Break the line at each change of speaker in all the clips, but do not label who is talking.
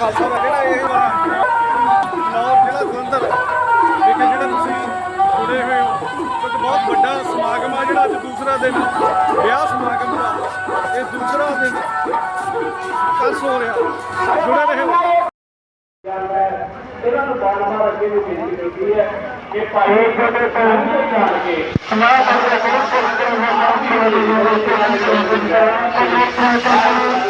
ਖਾਲਸਾ ਦਾ ਜਿਹੜਾ ਇਹ ਲਾਹੌਰ ਜਿਹੜਾ ਸੁੰਦਰ ਦੇਖੇ ਜਿਹੜਾ ਤੁਸੀਂ ਜੁੜੇ ਹੋਏ ਹੋ, ਇੱਕ ਬਹੁਤ ਵੱਡਾ ਸਮਾਗਮ ਆ ਜਿਹੜਾ ਅੱਜ ਦੂਸਰਾ ਦਿਨ, ਵਿਆਹ ਸਮਾਗਮ ਦਾ। ਇਹ ਦੂਸਰਾ ਦਿਨ ਕੱਲ ਹੋ ਰਿਹਾ। ਜੁੜੇ ਰਹੇ
ਇਹਨਾਂ ਨੂੰ ਬਾਲਮਾਰ ਅੱਗੇ ਵੀ ਬੇਨਤੀ ਕੀਤੀ ਹੈ ਕਿ ਭਾਈ ਜਿਹੜੇ ਪਹਿਲੇ ਜਾਣ ਕੇ ਸਮਾਜ ਦੇ ਬਹੁਤ ਸਾਰੇ ਲੋਕਾਂ ਦੀ ਮਦਦ ਕਰਨ ਦੀ ਕੋਸ਼ਿਸ਼ ਕਰ ਰਹੇ ਹਨ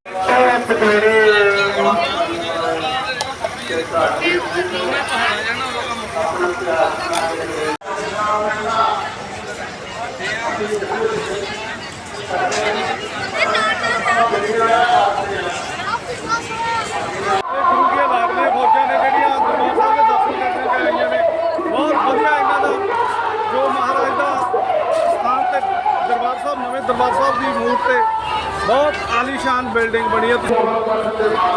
ਗੁਰੂ ਦੀਆਂ ਲਾਡਲੀਆਂ ਫੌਜਾਂ ਨੇ ਜਿਹੜੀਆਂ ਦਰਬਾਰ ਸਾਹਿਬ ਦੇ ਦਰਸ਼ਨ ਕਰਨ ਤੇ ਆਈਆਂ ਨੇ ਬਹੁਤ ਵਧੀਆ ਇਹਨਾਂ ਦਾ ਜੋ ਮਹਾਰਾਜ ਦਾ ਸਥਾਨ ਤੇ ਦਰਬਾਰ ਸਾਹਿਬ ਨਵੇਂ ਦਰਬਾਰ ਤੇ ਬਹੁਤ ਆਲੀਸ਼ਾਨ ਬਿਲਡਿੰਗ ਬਣੀ ਹੈ।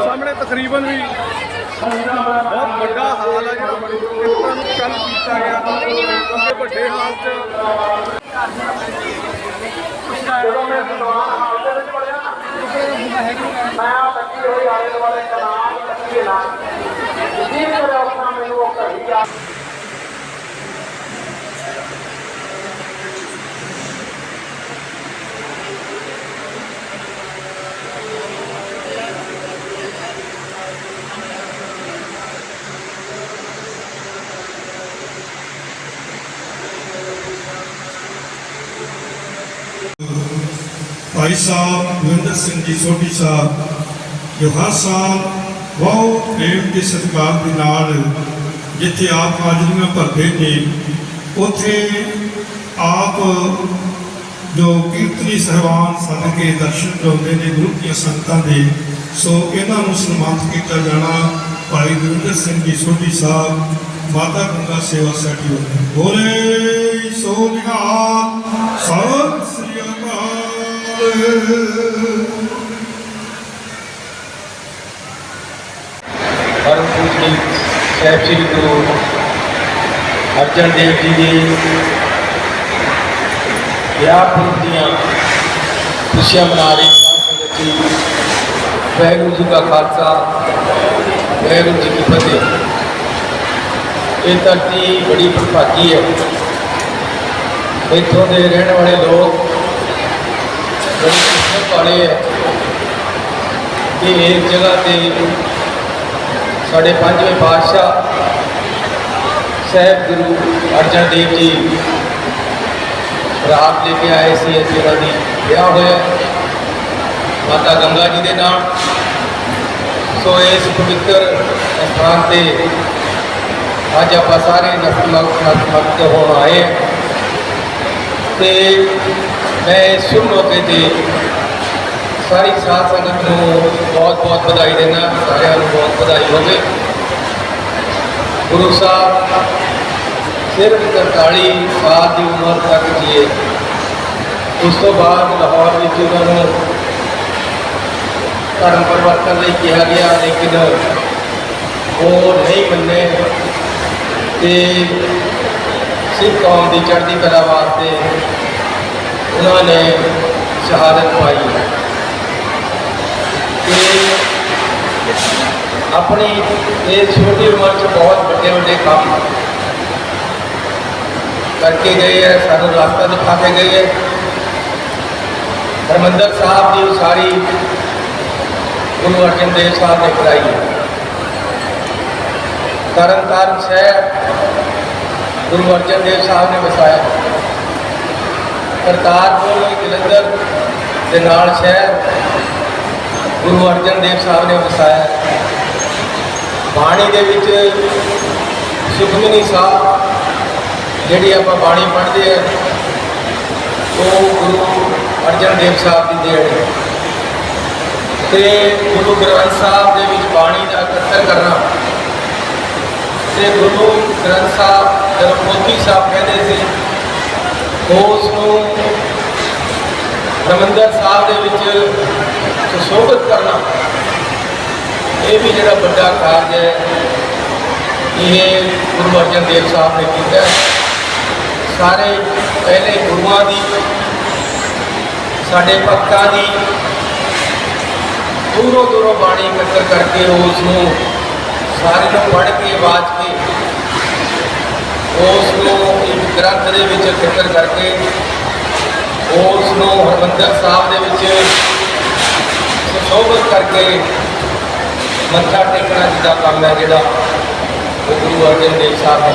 ਸਾਹਮਣੇ ਤਕਰੀਬਨ ਵੀ ਬਹੁਤ ਵੱਡਾ ਹਾਲ ਹੈ। ਜਿਹੜਾ ਕੀਰਤਨ ਕੱਲ ਕੀਤਾ ਗਿਆ। ਕਿਉਂਕਿ ਵੱਡੇ ਹਾਲ 'ਚ
ਮੈਂ ਬੱਚੀ ਹੋਈ ਆਲੇ ਦੁਆਲੇ ਕਨਾਲ ਲੱਗੀ ਨਾ ਜੀ ਮੇਰੇ ਆਪਣਾ ਮੈਨੂੰ ਉਹ ਘੜੀ ਆ।
ਭਾਈ ਸਾਹਿਬ ਨਰਿੰਦਰ ਸਿੰਘ ਜੀ ਸੋਢੀ ਸਾਹਿਬ ਜੋ ਹਰ ਸਾਲ ਬਹੁਤ ਪ੍ਰੇਮ ਤੇ ਸਤਿਕਾਰ ਦੇ ਨਾਲ ਜਿੱਥੇ ਆਪ ਹਾਜ਼ਰੀਆਂ ਭਰਦੇ ਨੇ, ਉੱਥੇ ਆਪ ਜੋ ਕੀਰਤਨੀ ਸਹਿਬਾਨ ਸੱਦ ਕੇ ਦਰਸ਼ਨ ਕਰਾਉਂਦੇ ਨੇ, ਗੁਰੂ ਦੀਆਂ ਸੰਗਤਾਂ ਦੇ, ਸੋ ਇਹਨਾਂ ਨੂੰ ਸਨਮਾਨਿਤ ਕੀਤਾ ਜਾਣਾ ਭਾਈ ਗੁਰਿੰਦਰ ਸਿੰਘ ਜੀ ਸੋਢੀ ਸਾਹਿਬ ਮਾਤਾ ਗੰਗਾ ਸੇਵਾ ਸੋਸਾਇਟੀ ਵੱਲੋਂ। ਬੋਲੇ ਸੋ ਨਿਹਾਲ ਸਤਿ ਸ੍ਰੀ ਅਕਾਲ
ਪਰਮ ਪੂਜਨੀ ਸਾਹਿਬ ਸ੍ਰੀ ਗੁਰੂ ਅਰਜਨ ਦੇਵ ਜੀ ਦੀ ਵਿਆਹ ਪੁਰਬ ਦੀਆਂ ਖੁਸ਼ੀਆਂ ਮਨਾ ਰਹੀ ਸਾਧ ਸੰਗਤ ਜੀ ਵਾਹਿਗੁਰੂ ਜੀ ਕਾ ਖਾਲਸਾ ਵਾਹਿਗੁਰੂ ਜੀ ਕੀ ਫਤਿਹ ਇਹ ਧਰਤੀ ਬੜੀ ਪ੍ਰਭਾਗੀ ਹੈ ਇੱਥੋਂ ਦੇ ਰਹਿਣ ਵਾਲੇ ਲੋਕ ਬੜੀ ਕਿਸਮਤ ਵਾਲੇ ਹੈ। ਕਿ ਇਸ ਜਗ੍ਹਾ ਤੇ ਸਾਡੇ ਪੰਜਵੇਂ ਪਾਤਸ਼ਾਹ ਸਾਹਿਬ ਗੁਰੂ ਅਰਜਨ ਦੇਵ ਜੀ ਰਾਤ ਲੈ ਕੇ ਆਏ ਸੀ ਅੱਜ ਇਹਨਾਂ ਦੀ ਵਿਆਹ ਹੋਇਆ। ਮਾਤਾ ਗੰਗਾ ਜੀ ਦੇ ਨਾਲ। ਸੋ ਇਸ ਪਵਿੱਤਰ ਸਥਾਨ ਤੇ ਅੱਜ ਆਪਾਂ ਸਾਰੇ ਨਤਮਸਤਕ ਨਤਮਸਤਕ ਹੋਣ ਆਏ ਹਾਂ। ਤੇ ਮੈਂ ਇਸ ਸ਼ੁਭ ਮੌਕੇ ਤੇ ਸਾਰੀ ਸਾਧ ਸੰਗਤ ਨੂੰ ਬਹੁਤ ਬਹੁਤ ਵਧਾਈ ਦਿੰਦਾ ਸਾਰਿਆਂ ਨੂੰ ਬਹੁਤ ਵਧਾਈ ਹੋਵੇ। ਗੁਰੂ ਸਾਹਿਬ ਸਿਰਫ 43 ਸਾਲ ਦੀ ਉਮਰ ਤੱਕ ਜੀਏ। ਉਸ ਤੋਂ ਬਾਅਦ ਲਾਹੌਰ ਵਿੱਚ ਉਹਨਾਂ ਨੂੰ ਧਰਮ ਪਰਿਵਰਤਨ ਲਈ ਕਿਹਾ ਗਿਆ, ਲੇਕਿਨ ਉਹ ਨਹੀਂ ਮੰਨੇ ਤੇ ਸਿੱਖ ਕੌਮ ਦੀ ਚੜ੍ਹਦੀ ਕਲਾ ਵਾਸਤੇ ਉਹਨਾਂ ਨੇ ਸ਼ਹਾਦਤ ਪਾਈ ਤੇ ਆਪਣੀ ਇਹ ਛੋਟੀ ਉਮਰ 'ਚ ਬਹੁਤ ਵੱਡੇ ਵੱਡੇ ਕੰਮ ਕਰਕੇ ਗਏ ਹੈ, ਸਾਨੂੰ ਰਸਤਾ ਦਿਖਾ ਕੇ ਗਏ ਹੈ। ਹਰਮੰਦਰ ਸਾਹਿਬ ਦੀ ਉਸਾਰੀ ਗੁਰੂ ਅਰਜਨ ਦੇਵ ਸਾਹਿਬ ਨੇ ਕਰਾਈ ਹੈ। ਤਰਨ ਤਾਰਨ ਸ਼ਹਿਰ ਗੁਰੂ ਅਰਜਨ ਦੇਵ ਸਾਹਿਬ ਨੇ ਵਸਾਇਆ। ਕਰਤਾਰਪੁਰ ਜਲੰਧਰ ਦੇ ਨਾਲ ਸ਼ਹਿਰ ਗੁਰੂ ਅਰਜਨ ਦੇਵ ਸਾਹਿਬ ਨੇ ਵਸਾਇਆ। ਬਾਣੀ ਦੇ ਵਿੱਚ ਸੁਖਮਨੀ ਸਾਹਿਬ ਜਿਹੜੀ ਆਪਾਂ ਬਾਣੀ ਪੜ੍ਹਦੇ ਆ, ਉਹ ਗੁਰੂ ਅਰਜਨ ਦੇਵ ਸਾਹਿਬ ਦੀ ਦੇਣ ਹੈ। ਤੇ ਗੁਰੂ ਗ੍ਰੰਥ ਸਾਹਿਬ ਦੇ ਵਿੱਚ ਬਾਣੀ ਦਾ ਇਕੱਤਰ ਕਰਨਾ। ਤੇ ਗੁਰੂ ਗ੍ਰੰਥ ਸਾਹਿਬ ਜਦੋਂ ਮੋਦੀ ਸਾਹਿਬ ਕਹਿੰਦੇ ਸੀ ਉਸ ਨੂੰ ਹਰਿਮੰਦਰ ਸਾਹਿਬ ਦੇ ਵਿੱਚ ਸੁਸ਼ੋਭਿਤ ਕਰਨਾ। ਇਹ ਵੀ ਜਿਹੜਾ ਵੱਡਾ ਕਾਰਜ ਹੈ, ਇਹ ਗੁਰੂ ਅਰਜਨ ਦੇਵ ਸਾਹਿਬ ਨੇ ਕੀਤਾ ਸਾਰੇ ਪਹਿਲੇ ਗੁਰੂਆਂ ਦੀ, ਸਾਡੇ ਭਗਤਾਂ ਦੀ ਦੂਰੋਂ ਦੂਰੋਂ ਬਾਣੀ ਇਕੱਤਰ ਕਰਕੇ ਉਸ ਨੂੰ ਸਾਰੀ ਨੂੰ ਪੜ੍ਹ ਕੇ, ਵਾਚ ਕੇ, ਉਸ ਨੂੰ ਗ੍ਰੰਥ ਦੇ ਵਿੱਚ ਇਕੱਤਰ ਕਰਕੇ ਉਸ ਨੂੰ ਹਰਮੰਦਰ ਸਾਹਿਬ ਦੇ ਵਿੱਚ ਸੁਸ਼ੋਭਿਤ ਕਰਕੇ ਮੱਥਾ ਟੇਕਣਾ ਜਿਹਦਾ ਕੰਮ ਹੈ ਜਿਹੜਾ ਉਹ ਗੁਰੂ ਅਰਜਨ ਦੇਵ ਸਾਹਿਬ ਨੇ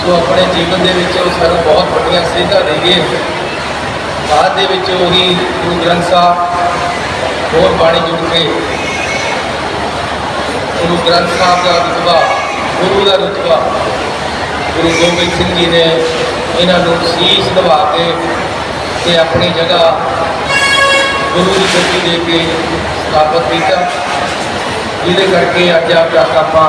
ਸੋ ਆਪਣੇ ਜੀਵਨ ਦੇ ਵਿੱਚ ਉਹ ਸਾਨੂੰ ਬਹੁਤ ਵੱਡੀਆਂ ਸੇਧਾਂ ਦੇਈਏ। ਬਾਅਦ ਦੇ ਵਿੱਚ ਉਹੀ ਗੁਰੂ ਗ੍ਰੰਥ ਸਾਹਿਬ ਹੋਰ ਬਾਣੀ ਜੁੜ ਕੇ ਗੁਰੂ ਗ੍ਰੰਥ ਸਾਹਿਬ ਦਾ ਰੁਤਬਾ, ਗੁਰੂ ਦਾ ਰੁਤਬਾ ਗੁਰੂ ਗੋਬਿੰਦ ਸਿੰਘ ਜੀ ਨੇ ਇਹਨਾਂ ਨੂੰ ਸੀਸ ਦਵਾ ਕੇ ਤੇ ਆਪਣੀ ਜਗ੍ਹਾ ਗੁਰੂ ਦੀ ਸ਼ਕਤੀ ਦੇ ਕੇ ਸਥਾਪਿਤ ਕੀਤਾ। ਜਿਹਦੇ ਕਰਕੇ ਅੱਜ ਆਪ ਤੱਕ ਆਪਾਂ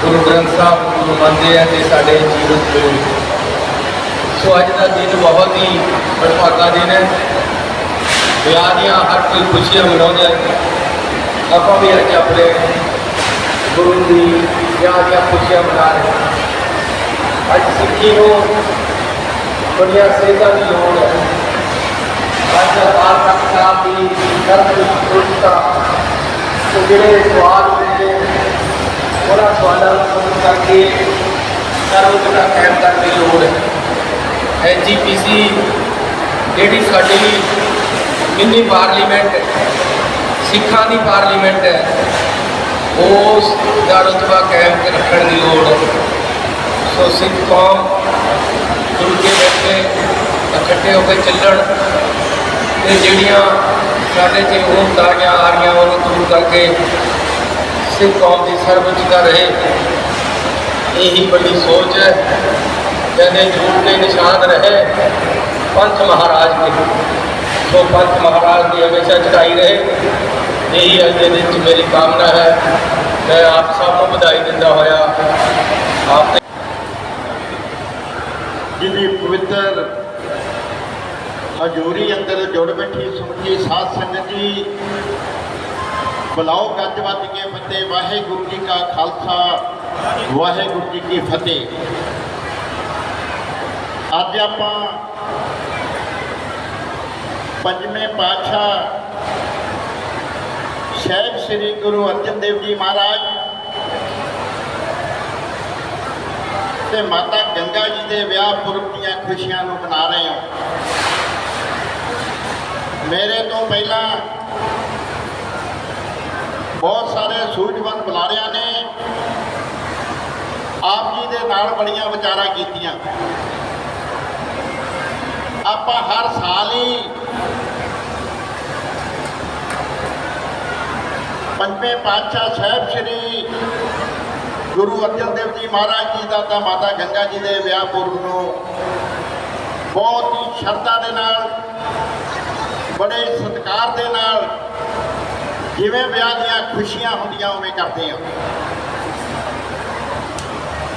ਗੁਰੂ ਗ੍ਰੰਥ ਸਾਹਿਬ ਨੂੰ ਮੰਨਦੇ ਆ ਤੇ ਸਾਡੇ ਜੀਵਨ ਗੁਰੂ ਸੋ ਅੱਜ ਦਾ ਦਿਨ ਬਹੁਤ ਹੀ ਵਡਭਾਗਾ ਦਿਨ ਹੈ। ਵਿਆਹ ਦੀਆਂ ਹਰ ਕੋਈ ਖੁਸ਼ੀਆਂ ਮਨਾਉਂਦੇ ਆ। ਆਪਾਂ ਵੀ ਅੱਜ ਆਪਣੇ ਗੁਰੂ ਦੀ ਵਿਆਹ ਦੀਆਂ ਖੁਸ਼ੀਆਂ ਮਨਾ ਰਹੇ ਹਾਂ। ਅੱਜ ਸਿੱਖੀ ਨੂੰ ਬੜੀਆਂ ਸੇਧਾਂ ਦੀ ਲੋੜ ਹੈ। ਅੱਜ ਅਕਾਲ ਤਖਤ ਸਾਹਿਬ ਦੀ ਸਰਬ ਸੁਰਤਾ ਤੇ ਜਿਹੜੇ ਸਵਾਲ ਹੁੰਦੇ ਉਹਨਾਂ ਸਵਾਲਾਂ ਨੂੰ ਸਮਝ ਕਰਕੇ ਸਰਵ ਦਾ ਕਾਇਮ ਕਰਨ ਦੀ ਲੋੜ ਹੈ। ਐਨਜੀਪੀਸੀ ਜਿਹੜੀ ਸਾਡੀ ਮਿੰਨੀ ਪਾਰਲੀਮੈਂਟ ਸਿੱਖਾਂ ਦੀ ਪਾਰਲੀਮੈਂਟ ਹੈ ਉਸ ਦਾ ਰੁਤਬਾ ਕਾਇਮ ਕਰ ਰੱਖਣ ਦੀ ਲੋੜ ਹੈ। ਸੋ ਸਿੱਖ ਕੌਮ ਜੁੜ ਕੇ ਬੈਠੇ, ਇਕੱਠੇ ਹੋ ਕੇ ਚੱਲਣ ਤੇ ਜਿਹੜੀਆਂ ਸਾਡੇ 'ਚ ਉਹ ਤਾਰੀਆਂ ਆ ਰਹੀਆਂ, ਉਹਨੂੰ ਦੂਰ ਕਰਕੇ ਸਿੱਖ ਕੌਮ ਦੀ ਸਰਵਉੱਚਤਾ ਰਹੇ। ਇਹੀ ਵੱਡੀ ਸੋਚ ਹੈ ਕਹਿੰਦੇ ਝੂਠ ਦੇ ਨਿਸ਼ਾਨ ਰਹੇ, ਪੰਥ ਮਹਾਰਾਜ ਦੇ। ਸੋ ਪੰਥ ਮਹਾਰਾਜ ਦੀ ਹਮੇਸ਼ਾ ਚੜਾਈ ਰਹੇ। ਇਹੀ ਅੱਜ ਦੇ ਦਿਨ 'ਚ ਮੇਰੀ ਕਾਮਨਾ ਹੈ। ਮੈਂ ਆਪ ਸਭ ਨੂੰ ਵਧਾਈ ਦਿੰਦਾ ਹੋਇਆ, ਆਪ ਦੇ
ਜਿਹਦੀ ਪਵਿੱਤਰ ਹਜ਼ੂਰੀ ਅੰਦਰ ਜੁੜ ਬੈਠੀ ਸੁਣਜੀ ਸਾਧ ਸੰਗਤ ਜੀ ਬੁਲਾਓ ਗੱਜ ਵੱਜ ਕੇ ਫਤਿਹ ਵਾਹਿਗੁਰੂ ਜੀ ਕਾ ਖਾਲਸਾ ਵਾਹਿਗੁਰੂ ਜੀ ਕੀ ਫਤਿਹ ਅੱਜ ਆਪਾਂ ਪੰਜਵੇਂ ਪਾਤਸ਼ਾਹ ਸਾਹਿਬ ਸ੍ਰੀ ਗੁਰੂ ਅਰਜਨ ਦੇਵ ਜੀ ਮਹਾਰਾਜ ਤੇ ਮਾਤਾ ਗੰਗਾ ਜੀ ਦੇ ਵਿਆਹ ਪੁਰਬ ਦੀਆਂ ਖੁਸ਼ੀਆਂ ਨੂੰ ਮਨਾ ਰਹੇ ਹਾਂ। ਮੇਰੇ ਤੋਂ ਪਹਿਲਾਂ ਬਹੁਤ ਸਾਰੇ ਸੂਝਵਾਨ ਬੁਲਾਰਿਆਂ ਨੇ ਆਪ ਜੀ ਦੇ ਨਾਲ ਬੜੀਆਂ ਵਿਚਾਰਾਂ ਕੀਤੀਆਂ। ਆਪਾਂ ਹਰ ਸਾਲ ਹੀ ਪੰਜਵੇਂ ਪਾਤਸ਼ਾਹ ਸਾਹਿਬ ਸ੍ਰੀ ਗੁਰੂ ਅਰਜਨ ਦੇਵ ਜੀ ਮਹਾਰਾਜ ਜੀ ਦਾ ਤਾਂ ਮਾਤਾ ਗੰਗਾ ਜੀ ਦੇ ਵਿਆਹ ਪੁਰਬ ਨੂੰ ਬਹੁਤ ਹੀ ਸ਼ਰਧਾ ਦੇ ਨਾਲ, ਬੜੇ ਸਤਿਕਾਰ ਦੇ ਨਾਲ ਜਿਵੇਂ ਵਿਆਹ ਦੀਆਂ ਖੁਸ਼ੀਆਂ ਹੁੰਦੀਆਂ ਉਵੇਂ ਕਰਦੇ ਆ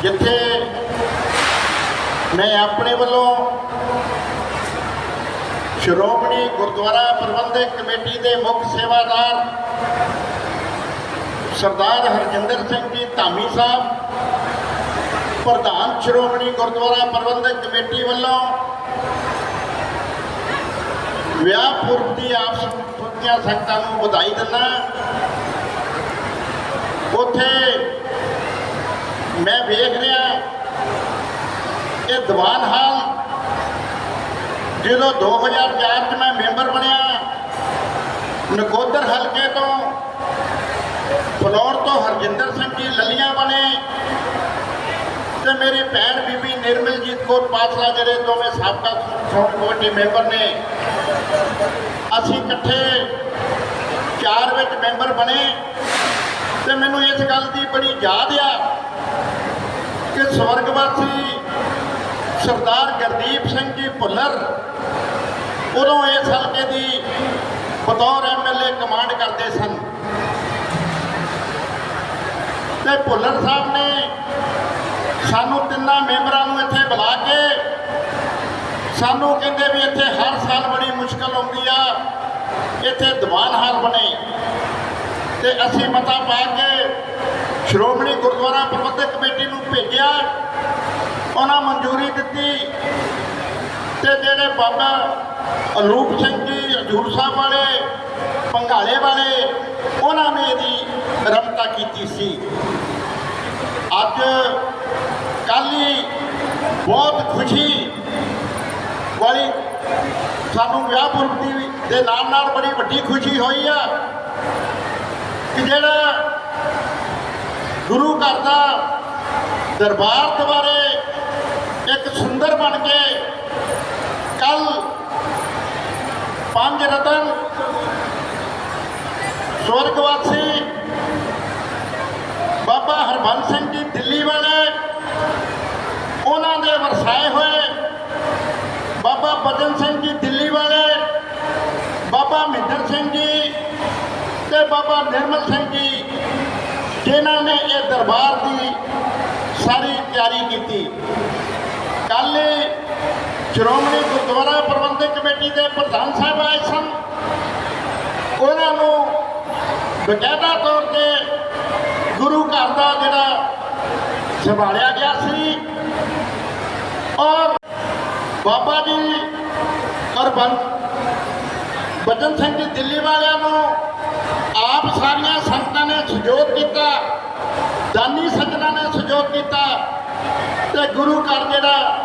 ਜਿੱਥੇ ਮੈਂ ਆਪਣੇ ਵੱਲੋਂ ਸ਼੍ਰੋਮਣੀ ਗੁਰਦੁਆਰਾ ਪ੍ਰਬੰਧਕ ਕਮੇਟੀ ਦੇ ਮੁੱਖ ਸੇਵਾਦਾਰ ਸਰਦਾਰ ਹਰਜਿੰਦਰ ਸਿੰਘ ਜੀ ਧਾਮੀ ਸਾਹਿਬ, ਪ੍ਰਧਾਨ ਸ਼੍ਰੋਮਣੀ ਗੁਰਦੁਆਰਾ ਪ੍ਰਬੰਧਕ ਕਮੇਟੀ ਵੱਲੋਂ ਵਿਆਹ ਪੁਰਬ ਦੀ ਆਪ ਸੁਣੀਆਂ ਸੰਗਤਾਂ ਨੂੰ ਵਧਾਈ ਦਿੰਦਾ ਉੱਥੇ ਮੈਂ ਵੇਖ ਰਿਹਾ ਇਹ ਦੀਵਾਨ ਹਾਲ, ਜਦੋਂ 2004 ਚ ਮੈਂ ਮੈਂਬਰ ਬਣਿਆ, ਨਕੋਦਰ ਹਲਕੇ ਤੋਂ ਬਲੌਰ ਤੋਂ ਹਰਜਿੰਦਰ ਸਿੰਘ ਜੀ ਲੱਲੀਆਂ ਬਣੇ ਤੇ ਮੇਰੀ ਭੈਣ ਬੀਬੀ ਨਿਰਮਲਜੀਤ ਕੌਰ ਪਾਸਲਾ, ਜਿਹੜੇ ਦੋਵੇਂ ਸਾਬਕਾ ਸ਼੍ਰੋਮਣੀ ਕਮੇਟੀ ਮੈਂਬਰ ਨੇ, ਅਸੀਂ ਇਕੱਠੇ ਚਾਰ ਵਿੱਚ ਮੈਂਬਰ ਬਣੇ ਤੇ ਮੈਨੂੰ ਇਸ ਗੱਲ ਦੀ ਬੜੀ ਯਾਦ ਆ ਕਿ ਸਵਰਗਵਾਸੀ ਸਰਦਾਰ ਗੁਰਦੀਪ ਸਿੰਘ ਜੀ ਭੁੱਲਰ ਉਦੋਂ ਇਸ ਹਲਕੇ ਦੀ ਬਤੌਰ ਐਮਐਲਏ ਕਮਾਂਡ ਕਰਦੇ ਸਨ। ਤੇ ਭੁੱਲਰ ਸਾਹਿਬ ਨੇ ਸਾਨੂੰ ਤਿੰਨਾਂ ਮੈਂਬਰਾਂ ਨੂੰ ਇੱਥੇ ਬੁਲਾ ਕੇ ਸਾਨੂੰ ਕਹਿੰਦੇ ਵੀ ਇੱਥੇ ਹਰ ਸਾਲ ਬੜੀ ਮੁਸ਼ਕਲ ਆਉਂਦੀ ਆ, ਇੱਥੇ ਦੀਵਾਨ ਹਾਲ ਬਣੇ। ਤੇ ਅਸੀਂ ਮਤਾ ਪਾ ਕੇ ਸ਼੍ਰੋਮਣੀ ਗੁਰਦੁਆਰਾ ਪ੍ਰਬੰਧਕ ਕਮੇਟੀ ਨੂੰ ਭੇਜਿਆ, ਉਹਨਾਂ ਮਨਜ਼ੂਰੀ ਦਿੱਤੀ ਤੇ ਜਿਹੜੇ ਬਾਬਾ ਅਲੂਪ ਸਿੰਘ ਜੀ ਹਜੂਰ ਸਾਹਿਬ ਵਾਲੇ ਪੰਘਾਲੇ ਵਾਲੇ, ਉਹਨਾਂ ਨੇ ਇਹਦੀ ਰਮਤਾ ਕੀਤੀ ਸੀ। ਅੱਜ ਕੱਲ੍ਹ ਹੀ ਬਹੁਤ ਖੁਸ਼ੀ ਵਾਲੀ ਸਾਨੂੰ ਵਿਆਹ ਪੁਰਬ ਦੀ ਦੇ ਨਾਲ ਨਾਲ ਬੜੀ ਵੱਡੀ ਖੁਸ਼ੀ ਹੋਈ ਆ ਕਿ ਜਿਹੜਾ ਗੁਰੂ ਘਰ ਦਾ ਦਰਬਾਰ ਦੁਆਰੇ ਇੱਕ ਸੁੰਦਰ ਬਣ ਕੇ ਕੱਲ ਪੰਜ ਰਤਨ ਸਵਰਗਵਾਸੀ ਬਾਬਾ ਹਰਬੰਸ ਸਿੰਘ ਜੀ ਦਿੱਲੀ ਵਾਲੇ, ਉਹਨਾਂ ਦੇ ਵਰਸਾਏ ਹੋਏ, ਬਾਬਾ ਬਚਨ ਸਿੰਘ ਜੀ ਦਿੱਲੀ ਵਾਲੇ, ਬਾਬਾ ਮਹਿੰਦਰ ਸਿੰਘ ਜੀ ਤੇ ਬਾਬਾ ਨਿਰਮਲ ਸਿੰਘ ਜੀ, ਜਿਨ੍ਹਾਂ ਨੇ ਇਹ ਦਰਬਾਰ ਦੀ ਸਾਰੀ ਤਿਆਰੀ ਕੀਤੀ। ਕੱਲ ਸ਼੍ਰੋਮਣੀ ਗੁਰਦੁਆਰਾ ਪ੍ਰਬੰਧਕ ਕਮੇਟੀ ਦੇ ਪ੍ਰਧਾਨ ਸਾਹਿਬ ਆਏ ਸਨ। ਉਹਨਾਂ ਨੂੰ ਬਕਾਇਦਾ ਤੌਰ ਤੇ ਗੁਰੂ ਘਰ ਦਾ ਜਿਹੜਾ ਸੰਭਾਲਿਆ ਗਿਆ ਸੀ ਔਰ ਬਾਬਾ ਜੀ ਹਰਬੰਸ ਬਚਨ ਸਿੰਘ ਜੀ ਦਿੱਲੀ ਵਾਲਿਆਂ ਨੂੰ ਆਪ ਸਾਰੀਆਂ ਸੰਗਤਾਂ ਨੇ ਸਹਿਯੋਗ ਕੀਤਾ, ਦਾਨੀ ਸੱਜਣਾ ਨੇ ਸਹਿਯੋਗ ਕੀਤਾ ਤੇ ਗੁਰੂ ਘਰ ਜਿਹੜਾ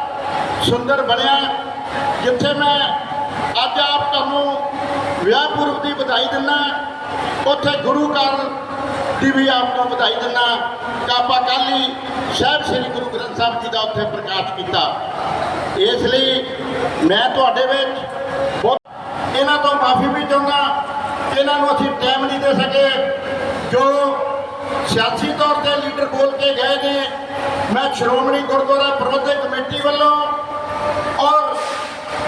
ਸੁੰਦਰ ਬਣਿਆ, ਜਿੱਥੇ ਮੈਂ ਅੱਜ ਆਪ ਤੁਹਾਨੂੰ ਵਿਆਹ ਪੁਰਬ ਦੀ ਵਧਾਈ ਦਿੰਦਾ ਉੱਥੇ ਗੁਰੂ ਘਰ ਦੀ ਵੀ ਆਪ ਨੂੰ ਵਧਾਈ ਦਿੰਦਾ ਕਿ ਆਪਾਂ ਕੱਲ੍ਹ ਸਾਹਿਬ ਸ੍ਰੀ ਗੁਰੂ ਗ੍ਰੰਥ ਸਾਹਿਬ ਜੀ ਦਾ ਉੱਥੇ ਪ੍ਰਕਾਸ਼ ਕੀਤਾ। ਇਸ ਲਈ ਮੈਂ ਤੁਹਾਡੇ ਵਿੱਚ ਇਹਨਾਂ ਤੋਂ ਮਾਫੀ ਵੀ ਚਾਹੁੰਦਾ ਇਹਨਾਂ ਨੂੰ ਅਸੀਂ ਟਾਈਮ ਨਹੀਂ ਦੇ ਸਕੇ। ਜੋ ਸਿਆਸੀ ਤੌਰ ਤੇ ਲੀਡਰ ਬੋਲ ਕੇ ਗਏ ਨੇ, ਮੈਂ ਸ਼੍ਰੋਮਣੀ ਗੁਰਦੁਆਰਾ ਪ੍ਰਬੰਧਕ ਕਮੇਟੀ ਵੱਲੋਂ ਔਰ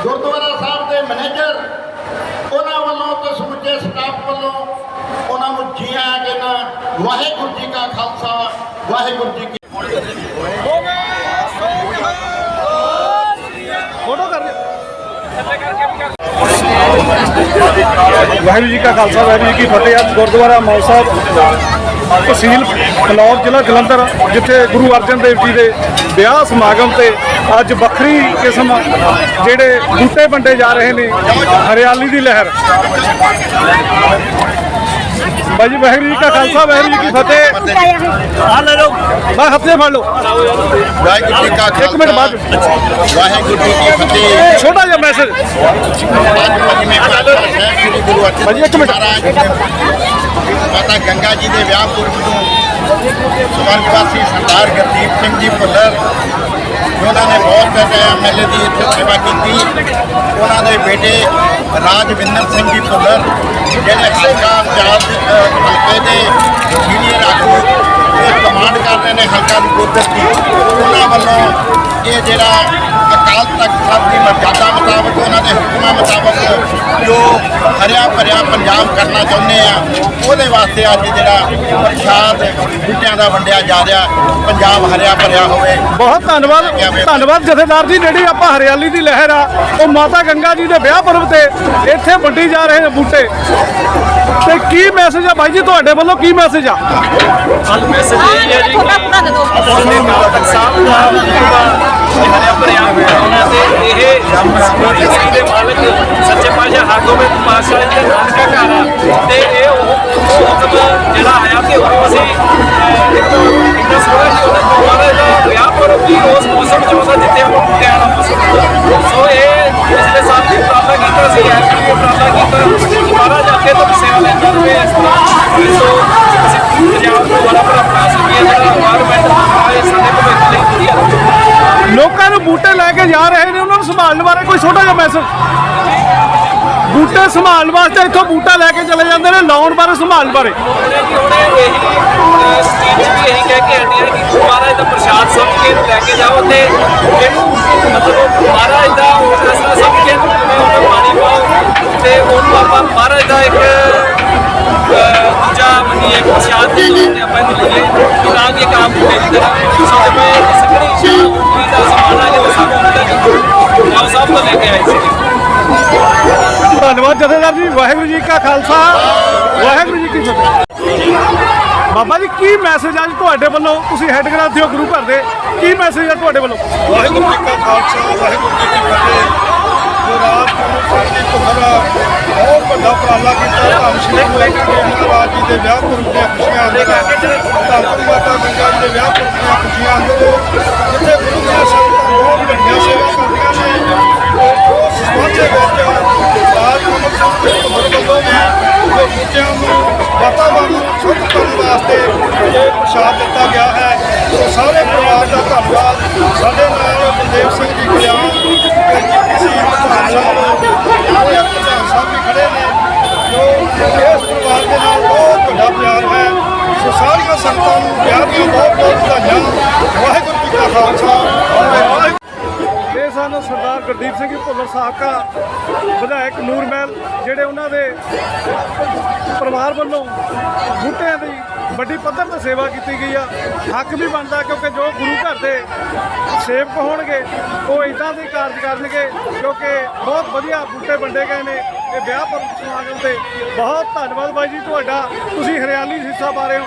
ਗੁਰਦੁਆਰਾ ਸਾਹਿਬ ਦੇ ਮੈਨੇਜਰ, ਉਹਨਾਂ ਵੱਲੋਂ ਤੇ ਸਮੁੱਚੇ ਸਟਾਫ ਵੱਲੋਂ ਨੂੰ ਜੀ ਆਇਆਂ ਕਹਿਣਾ ਵਾਹਿਗੁਰੂ ਜੀ ਕਾ ਖਾਲਸਾ ਵਾਹਿਗੁਰੂ ਜੀ ਕੀ
ਫੋਟੋ ਕਰ ਲਿਓ ਵਾਹਿਗੁਰੂ ਜੀ ਕਾ ਖਾਲਸਾ ਵਾਹਿਗੁਰੂ ਜੀ ਕੀ ਫਤਿਹ। ਅੱਜ ਗੁਰਦੁਆਰਾ ਮੌਲ ਸਾਹਿਬ ਤਹਿਸੀਲ ਫਲੌਰ ਜ਼ਿਲ੍ਹਾ ਜਲੰਧਰ ਜਿੱਥੇ ਗੁਰੂ ਅਰਜਨ ਦੇਵ ਜੀ ਦੇ ਵਿਆਹ ਸਮਾਗਮ ਤੇ ਅੱਜ ਵੱਖਰੀ ਕਿਸਮ ਜਿਹੜੇ ਬੂਟੇ ਵੰਡੇ ਜਾ ਰਹੇ ਨੇ ਹਰਿਆਲੀ ਦੀ ਲਹਿਰ। ਬਾਜੀ ਵਾਹਿਗੁਰੂ ਜੀ ਕਾ ਖਾਲਸਾ ਵਾਹਿਗੁਰੂ ਜੀ ਕੀ ਫਤਿਹ। ਆ। ਲੈ ਲਓ। ਬਸ ਹੱਥੇ ਫੜ ਲਓ।
ਵਾਹਿਗੁਰੂ ਜੀ ਕਾ
ਇੱਕ ਮਿੰਟ ਬਾਅਦ।
ਵਾਹਿਗੁਰੂ ਜੀ ਕੀ ਫਤਿਹ।
ਛੋਟਾ ਜਿਹਾ ਮੈਸੇਜ ਭਾਜੀ, ਇੱਕ ਮਿੰਟ।
ਮਾਤਾ ਗੰਗਾ ਜੀ ਦੇ ਵਿਆਹ ਪੁਰਬ ਨੂੰ ਸਵਰਗਵਾਸੀ ਸਰਦਾਰ ਗੁਰਦੀਪ ਸਿੰਘ ਜੀ ਭੁੱਲਰ ਉਹਨਾਂ ਨੇ ਬਹੁਤ ਐਮਐਲਏ ਦੀ ਇੱਥੇ ਸੇਵਾ ਕੀਤੀ। ਉਹਨਾਂ ਦੇ ਬੇਟੇ ਰਾਜਵਿੰਦਰ ਸਿੰਘ ਜੀ ਭੁੱਲਰ ਜਿਹੜੇ ਹਲਕਾ ਇੰਚਾਰਜ ਹਲਕੇ ਦੇ ਸੀਨੀਅਰ ਆਗੂ ਕਮਾਂਡ ਕਰ ਰਹੇ ਨੇ ਹਲਕਾ ਨਕੋਦਰ ਦੀ। ਉਹਨਾਂ ਵੱਲੋਂ ਇਹ ਜਿਹੜਾ ਅਕਾਲ ਤਖਤ ਸਾਹਿਬ ਦੀ ਮਰਜ਼ਾਦਾ ਮੁਤਾਬਕ ਉਹਨਾਂ ਦੇ ਹੁਕਮਾਂ ਮੁਤਾਬਕ ਜੋ ਹਰਿਆ ਭਰਿਆ ਪੰਜਾਬ ਕਰਨਾ ਚਾਹੁੰਦੇ ਆ, ਉਹਦੇ ਵਾਸਤੇ ਅੱਜ ਜਿਹੜਾ ਪ੍ਰਸ਼ਾਦ ਬੂਟਿਆਂ ਦਾ ਵੰਡਿਆ ਜਾ ਰਿਹਾ, ਪੰਜਾਬ ਹਰਿਆ ਭਰਿਆ ਹੋਵੇ।
ਬਹੁਤ ਧੰਨਵਾਦ ਧੰਨਵਾਦ ਜਥੇਦਾਰ ਜੀ, ਜਿਹੜੀ ਆਪਾਂ ਹਰਿਆਲੀ ਦੀ ਲਹਿਰ ਆ, ਉਹ ਮਾਤਾ ਗੰਗਾ ਜੀ ਦੇ ਵਿਆਹ ਪਰਵ ਤੇ ਇੱਥੇ ਵੰਡੀ ਜਾ ਰਹੇ ਨੇ ਬੂਟੇ। ਤੇ ਕੀ ਮੈਸੇਜ ਆ ਬਾਈ ਜੀ ਤੁਹਾਡੇ ਵੱਲੋਂ? ਕੀ ਮੈਸੇਜ ਆ?
ਮੈਸੇਜ ਇਹ ਹੈ ਜੀ ਕਿ ਆਪਣੇ ਕਾਲ ਤੱਕ ਸਾਹਿਬ ਦਾ ਜਿਹੜਾ ਹਰਿਆ ਭਰਿਆ ਉਹਨਾਂ ਤੇ ਇਹ ਜ਼ਿੰਦਗੀ ਦੇ ਮਾਲਕ ਸੱਚੇ ਪਾਤਸ਼ਾਹ ਹਰਗੋਬਿੰਦ ਪਾਤਸ਼ਾਹ ਜੀ ਦਾ ਨਾਨਕਾ ਘਰ ਆ ਤੇ ਇਹ ਉਹ ਉਹ ਹੁਕਮ ਜਿਹੜਾ ਆਇਆ ਕਿ ਉਹ ਅਸੀਂ ਇੰਨਾ ਸੋਹਣਾ ਜੀ ਉਹਦਾ ਮਹਾਰਾਜ ਦਾ ਵਿਆਹ ਪਰ ਵੀ ਉਸ ਮੌਸਮ ਚ ਉਹਦਾ ਜਿੱਥੇ ਆਪਾਂ ਬੂਟਿਆਂ ਵਾਲਾ ਮੌਸਮ ਸੋ ਇਹ ਪਿਛਲੇ ਸਾਲ ਵੀ ਪ੍ਰਾਪਤ ਕੀਤਾ ਸੀ ਐਤਕੀ ਵੀ ਉਪਰਾਲਾ ਕੀਤਾ ਜਾ ਕੇ ਤੋਂ ਵੀ ਸੇਵਾ ਲੈਂਦਾ ਰਹੇ ਇਸ ਤਰ੍ਹਾਂ ਸੋ ਅਸੀਂ ਪੰਜਾਬ ਤੋਂ ਬੜਾ ਬੜਾ ਪ੍ਰयास ਕੀਤਾ ਜਿਹੜਾ environment ਆਏ ਸਾਡੇ
ਲੋਕਾਂ ਨੂੰ ਬੂਟੇ ਲੈ ਕੇ ਜਾ ਰਹੇ ਨੇ ਉਹਨਾਂ ਨੂੰ ਸੰਭਾਲਣ ਬਾਰੇ ਕੋਈ ਛੋਟਾ ਜਿਹਾ ਮੈਸੇਜ ਬੂਟੇ ਸੰਭਾਲਣ ਵਾਸਤੇ ਇੱਥੋਂ ਬੂਟਾ ਲੈ ਕੇ ਚਲੇ ਜਾਂਦੇ ਨੇ ਲਾਉਣ ਬਾਰੇ ਸੰਭਾਲਣ ਬਾਰੇ।
ਇਹੀ ਕਹਿ ਕੇ ਹਟਿਆ ਕਿ ਮਹਾਰਾਜ ਦਾ ਪ੍ਰਸ਼ਾਦ ਸਭ ਕੇ ਲੈ ਕੇ ਜਾਓ ਤੇ ਇਹਨੂੰ ਮਤਲਬ ਮਹਾਰਾਜ ਦਾ ਉਹ ਫੈਸਲਾ ਸਮਝ ਕੇ ਪਾਣੀ ਪਾਓ ਤੇ ਉਹਨੂੰ ਆਪਾਂ ਮਹਾਰਾਜ ਦਾ ਇੱਕ ਅਹ, ਦੂਜਾ ਮੰਨੀਏ
ਵਾਹਿਗੁਰੂ ਖਾਲਸਾ। ਵਾਹਿਗੁਰੂ ਜੀ ਕੀ ਫਤਿਹ। ਬਾਬਾ ਜੀ, ਕੀ ਮੈਸੇਜ ਅੱਜ ਤੁਹਾਡੇ ਵੱਲੋਂ? ਤੁਸੀਂ ਹੈੱਡ ਗ੍ਰੰਥੀ ਹੋ ਗੁਰੂ ਘਰ ਦੇ। ਕੀ ਮੈਸੇਜ ਹੈ ਤੁਹਾਡੇ ਵੱਲੋਂ?
ਵਾਹਿਗੁਰੂ ਜੀ ਕਾ ਖਾਲਸਾ, ਵਾਹਿਗੁਰੂ ਜੀ ਕੀ ਫਤਿਹ।
ਗੁਰਾਜ ਸਿੰਘ ਜੀ ਭੁੱਲਰ ਬਹੁਤ ਵੱਡਾ ਉਪਰਾਲਾ ਕੀਤਾ, ਧੰਨ ਸ਼੍ਰੀ ਗੁਰੂ ਗੋਬਿੰਦ ਮਹਾਰਾਜ ਜੀ ਦੇ ਵਿਆਹ ਪੁਰਬ ਖੁਸ਼ੀਆਂ ਅੰਦਰ ਧੰਨ ਸੰਗਤਾਂ ਨੂੰ ਪਿਆਰ ਦੀਆਂ ਬਹੁਤ ਬਹੁਤ ਵਧਾਈਆਂ। ਵਾਹਿਗੁਰੂ ਜੀ ਕਾ ਖਾਲਸਾ। ਵਾਹਿਗੁਰੂ ਇਹ ਸਨ ਸਰਦਾਰ ਗੁਰਦੀਪ ਸਿੰਘ ਭੁੱਲਰ ਸਾਬਕਾ ਵਿਧਾਇਕ ਨੂਰ ਮਹਿਲ, ਜਿਹੜੇ ਉਹਨਾਂ ਦੇ ਪਰਿਵਾਰ ਵੱਲੋਂ ਬੂਟਿਆਂ ਦੀ ਵੱਡੀ ਪੱਧਰ ਤੇ ਸੇਵਾ ਕੀਤੀ ਗਈ ਆ। ਹੱਕ ਵੀ ਬਣਦਾ ਕਿਉਂਕਿ ਜੋ ਗੁਰੂ ਘਰ ਦੇ ਸੇਵਕ ਹੋਣਗੇ, ਉਹ ਇਦਾਂ ਦੇ ਕਾਰਜ ਕਰਨਗੇ, ਕਿਉਂਕਿ ਬਹੁਤ ਵਧੀਆ ਬੂਟੇ ਵੰਡੇ ਗਏ ਨੇ। ਇਹ ਵਿਆਹ ਪਰ ਸਮਾਗਮ ਤੇ ਬਹੁਤ ਧੰਨਵਾਦ ਬਾਈ ਜੀ ਤੁਹਾਡਾ। ਤੁਸੀਂ ਹਰਿਆਲੀ ਹਿੱਸਾ ਪਾ ਰਹੇ ਹੋ।